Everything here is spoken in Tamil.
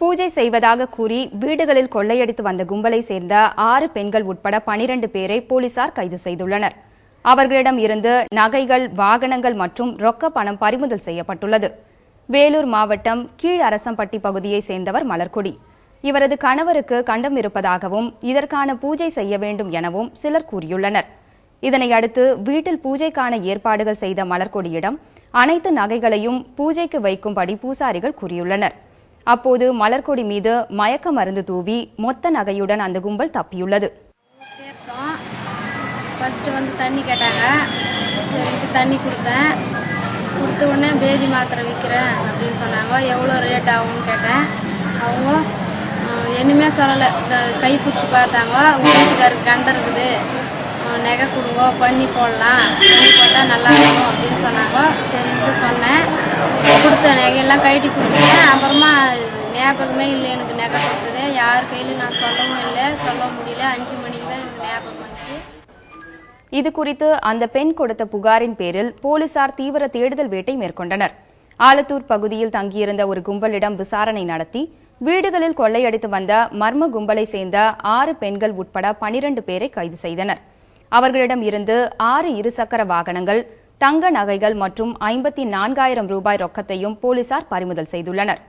பூஜை செய்வதாக கூறி வீடுகளில் கொள்ளையடித்து வந்த கும்பலை சேர்ந்த ஆறு பெண்கள் உட்பட பனிரண்டு பேரை போலீசார் கைது செய்துள்ளனர். அவர்களிடம் இருந்து நகைகள் வாகனங்கள் மற்றும் ரொக்க பணம் பறிமுதல் செய்யப்பட்டுள்ளது. வேலூர் மாவட்டம் கீழ் அரசம்பட்டி பகுதியை சேர்ந்தவர் மலர்கொடி. இவரது கணவருக்கு கண்டம் இருப்பதாகவும் இதற்கான பூஜை செய்ய வேண்டும் எனவும் சிலர் கூறியுள்ளனர். இதனை அடுத்து வீட்டில் பூஜைக்கான ஏற்பாடுகள் செய்த மலர்கொடியிடம் அனைத்து நகைகளையும் பூஜைக்கு வைக்கும்படி பூசாரிகள் கூறியுள்ளனர். அப்போது மலர்கொடி மீது மயக்க மருந்து தூவி மொத்த நகையுடன் அந்த கும்பல் தப்பியுள்ளது. ஃபஸ்ட்டு வந்து தண்ணி கேட்டாங்க. சரின்ட்டு தண்ணி கொடுத்தேன். கொடுத்த உடனே பேதி மாத்திரை விற்கிறேன் அப்படின்னு சொன்னாங்க. எவ்வளோ ரேட் ஆகும்னு கேட்டேன். அவங்க என்னமே சொல்லலை. கை பிடிச்சி பார்த்தாங்க. உங்கள் வீட்டுக்காருக்கு கண்டம் இருக்குது. நகை கொடுங்க பண்ணி போடலாம். பண்ணி போட்டால் நல்லா இருக்கும் அப்படின்னு சொன்னாங்க. சரின்ட்டு சொன்னேன். கொடுத்த நகையெல்லாம் கழட்டி கொடுத்தேன். அப்புறமா ஞாபகமே இல்லை எனக்கு நகை கொடுத்தது யார் கையிலும் நான் சொல்லவும் இல்லை. சொல்ல முடியல. அஞ்சு மணிக்கு தான் எனக்கு ஞாபகம் வந்துச்சு. இது குறித்து அந்த பெண் கொடுத்த புகாரின் பேரில் போலீசார் தீவிர தேடுதல் வேட்டை மேற்கொண்டனர். ஆலத்தூர் பகுதியில் தங்கியிருந்த ஒரு கும்பலிடம் விசாரணை நடத்தி வீடுகளில் கொள்ளையடித்து வந்த மர்ம கும்பலை சேர்ந்த ஆறு பெண்கள் உட்பட பனிரண்டு பேரை கைது செய்தனர். அவர்களிடம் இருந்து ஆறு இருசக்கர வாகனங்கள் தங்க நகைகள் மற்றும் ஐம்பத்தி நான்காயிரம் ரூபாய் ரொக்கத்தையும் போலீசார் பறிமுதல் செய்துள்ளனர்.